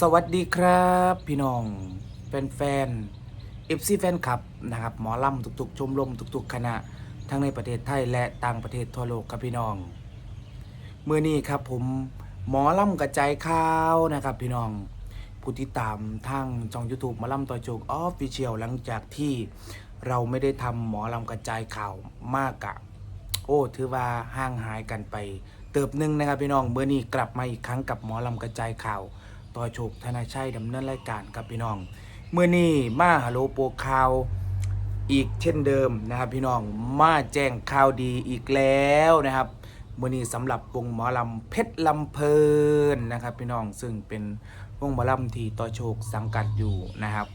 สวัสดีครับพี่น้องแฟนๆเอฟซีแฟนคลับนะครับหมอลำทุกๆ ชมรมทุกๆ คณะทั้งในประเทศไทยและต่างประเทศทั่วโลกครับพี่น้องเมื่อนี้ครับผมหมอลำกระจายข่าวนะครับพี่น้องผู้ที่ตามทางช่อง YouTube หมอลำต่อโจกออฟฟิเชียลหลังจากที่เราไม่ได้ทำหมอลำกระจายข่าวมากอะโอ้ถือว่าห่างหายกันไป เติบหนึ่งนะครับพี่น้องเมื่อนี้กลับมาอีกครั้งกับหมอลำกระจายข่าว ต่อโชคธนาชัยดำเนินรายการครับพี่น้องเมื่อนี้มาฮัลโหลโปรข่าวอีกเช่นเดิมนะครับ พี่น้องมาแจ้งข่าวดีอีกแล้วนะครับเมื่อนี้สำหรับวงหมอลำเพชรลำเพลินนะครับ พี่น้องซึ่งเป็นวงหมอลำที่ต่อโชคสังกัดอยู่นะครับ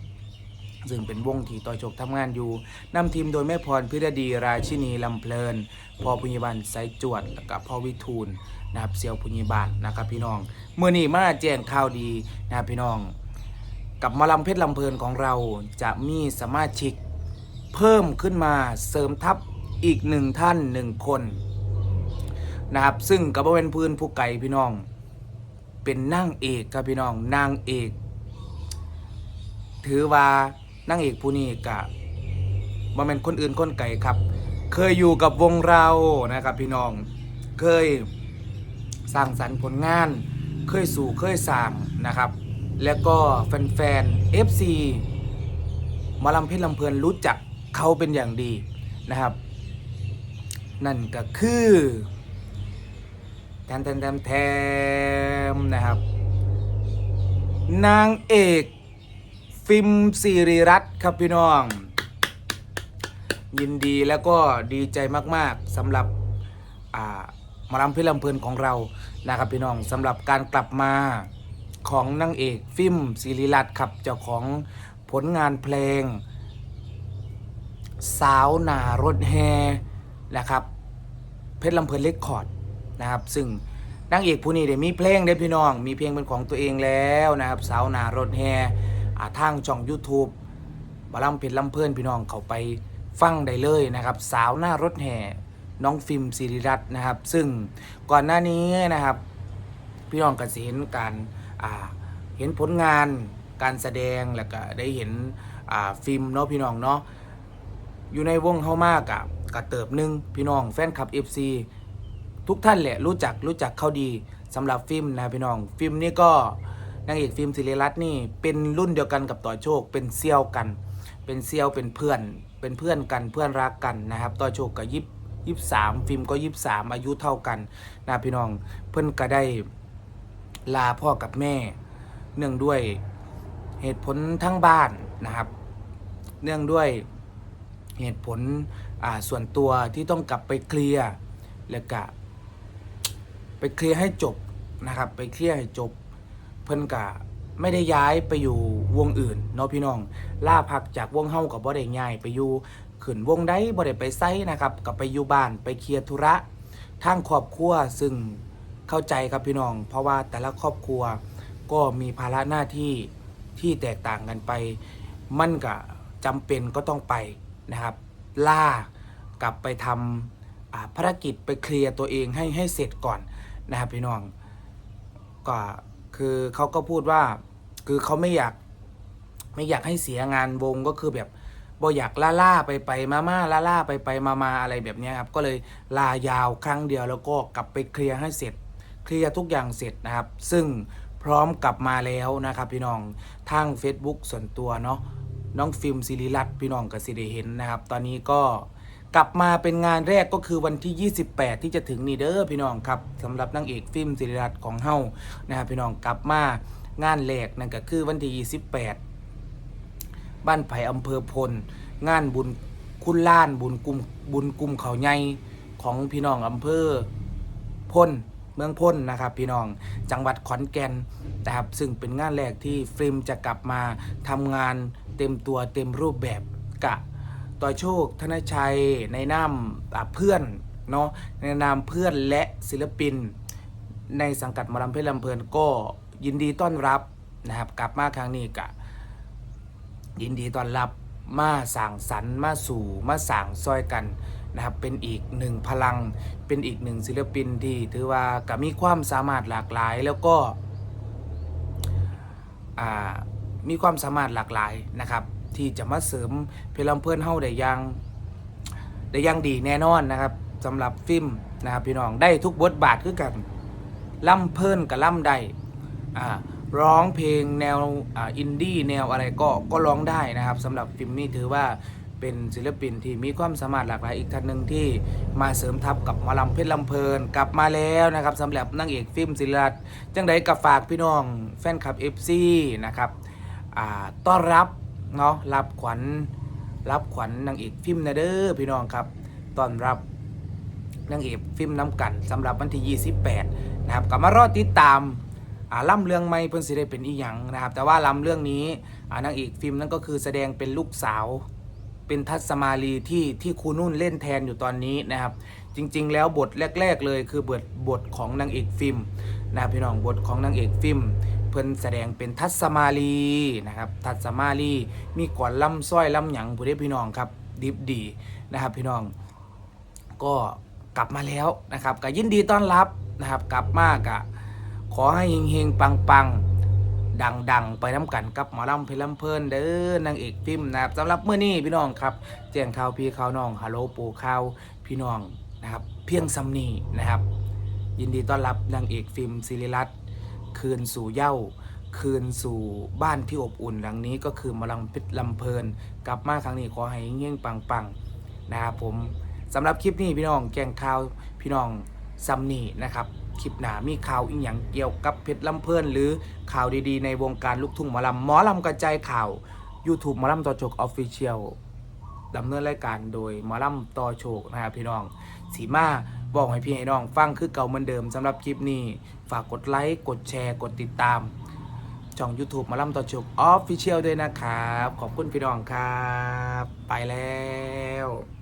ซึ่งเป็นวงที่ต่อโชคทำงานอยู่นำทีมโดยแม่พรพิรดีราชินีลำเพลินพ่อพุญญบันไซจวดแล้วก็พ่อวิทูล นะครับเซียวพุญญบันนะครับพี่น้องเมื่อนี้มาแจ้งข่าวดีนะครับพี่น้อง กับมาลำเพชรลำเพลินของเราจะมีสมาชิกเพิ่มขึ้นมาเสริมทัพอีกหนึ่งท่านหนึ่งคนนะครับซึ่งกับเป็นพื้นผู้ไก่พี่น้อง เป็นนางเอกครับพี่น้องนางเอก ถือว่านางเอกผู้นี้กะบ่แม่นคนอื่นคนไก่ครับ เคยอยู่กับวงเรานะครับพี่น้องเคย สร้างสรรค์ผลงาน เคยสู่เคยสร้างนะครับ แล้วก็แฟนๆ FC มาลำเพชรลำเพลินรู้จักเขาเป็นอย่างดีนะครับ นั่นก็คือแทมแทมแทมแทมนะครับ นางเอกฟิล์มสิริรัตน์ครับพี่น้อง ยินดีแล้วก็ดีใจมาก ๆสำหรับอ่า มอลำเพชรลำเพลินของเรานะครับพี่น้องสำหรับการกลับมาของนางเอกฟิล์มสิริรัตน์ครับเจ้าของผลงานเพลง สาวหนารถแฮนะครับ เพชรลำเพลินเลคคอร์ดนะครับซึ่งนางเอกผู้นี้ได้มีเพลงได้พี่น้อง มีเพลงเป็นของตัวเองแล้วนะครับ สาวหนารถแฮอาทางช่อง YouTube บาลำเพชรลำเพลินพี่น้องเขาไปฟังได้เลยนะครับ สาวหน้ารถแห่ น้องฟิล์มศิริรัตน์นะครับ ซึ่งก่อนหน้านี้นะครับ พี่น้องก็สิเห็นการเห็นผลงานการแสดงแล้วก็ได้เห็นฟิล์มเนาะพี่น้องเนาะอยู่ในวงเฮามากอะกระเติบหนึ่งพี่น้องแฟนคลับ FC ทุกท่านแหละรู้จักรู้จักเขาดีสำหรับฟิล์มนะพี่น้อง ฟิล์มนี่ก็นางเอกฟิล์มศิริรัตน์นี่เป็นรุ่นเดียวกันกับต่อโชค เป็นเซี่ยวกัน เป็นเซี่ยวเป็นเพื่อน เป็นเพื่อนกันเพื่อนรักกันนะครับ ต่อโชคกับยิบ ยิบสามฟิล์มก็ยิบสามอายุเท่ากันนะพี่น้องเพื่อนก็ได้ลาพ่อกับแม่ เนื่องด้วยเหตุผลทั้งบ้านนะครับ เนื่องด้วยเหตุผลอ่าส่วนตัวที่ต้องกลับไปเคลียร์แล้วก็ไปเคลียร์ให้จบนะครับ ไปเคลียร์ให้จบ เพิ่นกะ ไม่ได้ย้ายไปอยู่วงอื่นเนาะพี่น้องล่าพักจากวงเฮากับบ่ได้ย้ายไปอยู่ขึ้นวงใดบ่ได้ไปไซนะครับกับไปอยู่บ้านไปเคลียร์ธุระทางครอบครัวซึ่งเข้าใจครับพี่น้อง เพราะว่าแต่ละครอบครัวก็มีภาระหน้าที่ที่แตกต่างกันไป มันก็จำเป็นก็ต้องไปนะครับ ล่ากลับไปทำอ่าภารกิจไปเคลียร์ตัวเองให้ให้เสร็จก่อนนะครับพี่น้องก็คือเขาก็พูดว่า คือเขาไม่อยาก ไม่อยากให้เสียงานวงก็คือแบบบ่อยากล่าล่าไปไปมามาล่าล่าไปไปมามาอะไรแบบนี้ครับ ก็เลยลายาวครั้งเดียวแล้วก็กลับไปเคลียร์ให้เสร็จ เคลียร์ทุกอย่างเสร็จนะครับ ซึ่งพร้อมกลับมาแล้วนะครับ พี่น้องทาง Facebook ส่วนตัวเนาะน้องฟิล์มศิริรัตน์พี่น้องกับสิริเห็นนะครับ ตอนนี้ก็กลับมาเป็นงานแรกก็คือวันที่ 28 ที่จะถึงนี่เด้อพี่น้องครับสำหรับนางเอกฟิล์มศิริรัตน์ของเฮานะครับพี่น้องกลับมา งานแรกนั่นก็คือวันที่28 บ้านไผ่อำเภอพล งานบุญคุณล้านบุญกลุ่มบุญกลุ่มเขาใหญ่ของพี่น้องอำเภอพลเมืองพลนนะครับพี่น้องจังหวัดขอนแก่นนะครับซึ่งเป็นงานแรกที่ฟิล์มจะกลับมาทำงานเต็มตัวเต็มรูปแบบกะต่อโชคธนชัยในนามเพื่อนเนาะในนามเพื่อนและศิลปิน ในสังกัดมอลำเพชรลำเพลินก็ ยินดีต้อนรับนะครับ กลับมาครั้งนี้กะยินดีต้อนรับมาสั่งสรรค์มาสู่มาสั่งซอยกันนะครับ เป็นอีกหนึ่งพลัง เป็นอีกหนึ่งศิลปินที่ถือว่าก็มีความสามารถหลากหลายแล้วก็มีความสามารถหลากหลายนะครับ ที่จะมาเสริมเพลำเพื่อนเฮาได้ย่างได้ย่างดีแน่นอนนะครับสำหรับฟิล์มนะครับพี่น้องได้ทุกบทบาทคือกันล่ำเพิ่นกับล่ำได้ ร้องเพลงแนวอินดี้แนวอะไรก็ก็ร้องได้นะครับสำหรับฟิล์มนี่ถือว่าเป็นศิลปินที่มีความสามารถหลากหลายอีกท่านหนึ่งที่มาเสริมทัพกับมอลำเพชรลำเพลินกลับมาแล้วนะครับสำหรับนางเอกฟิล์มศิลรัตจังใดกับฝากพี่น้องแฟนคลับ FC นะครับต้อนรับเนาะรับขวัญรับขวัญนางเอกฟิล์มนะเด้อพี่น้องครับต้อนรับนางเอกฟิล์มน้ำกันสำหรับวันที่ 28 นะครับก็มารอติดตาม ล่ำเรื่องไม่เพิ่นสิได้เป็นอีหยังนะครับ แต่ว่าล่ำเรื่องนี้นางเอกฟิล์มนั่นก็คือแสดงเป็นลูกสาว เป็นทัศมาลีที่ที่ครูนุ่นเล่นแทนอยู่ตอนนี้นะครับ จริง ๆ แล้วบทแรก ๆ เลยคือบทบทของนางเอกฟิล์มนะพี่น้องบทของนางเอกฟิล์มเพิ่นแสดงเป็นทัศมาลีนะครับทัศมาลีมีก่อนล่ำสร้อยล่ำหยังผู้เด้พี่น้องครับดิบดีนะครับพี่น้องก็กลับมาแล้วนะครับก็ยินดีต้อนรับนะครับ กลับมากอะ ขอให้เฮงๆ ปังๆ ดังๆ ไปน้ำกันกับหมอลำเพลินเพลินเด้อนางเอกฟิล์มนะครับสำหรับเมื่อนี้พี่น้องครับ แจ้งข่าวพี่ข่าวน้องฮัลโหลปูข่าวพี่น้องนะครับเพียงซัมนีนะครับ ยินดีต้อนรับนางเอกฟิล์มศิริรัตน์คืนสู่เย้าคืนสู่บ้านที่อบอุ่นหลังนี้ก็คือหมอลำเพชรลำเพลิน กลับมาครั้งนี้ขอให้เงี้ยงปังๆนะครับผมสำหรับคลิปนี้พี่น้องแจ้งข่าวพี่น้องซัมนี่นะครับ คลิปหนามีข่าวอีกอย่างเกี่ยวกับเพชรลำเพลินหรือข่าวดีๆ ในวงการลูกทุ่งหมอลำหมอลำกระจายข่าว YouTube หมอลำต่อโชคออฟฟิเชียลดำเนินรายการโดยหมอลำต่อโชคนะครับพี่น้องสีมาบอกให้พี่ให้น้อง ฟังคือเก่าเหมือนเดิมสำหรับคลิปนี้ ฝากกดไลค์กดแชร์กดติดตามช่อง YouTube มาล่ำต่อโชคออฟฟิเชียลด้วยนะครับ ขอบคุณพี่น้องครับ ไปแล้ว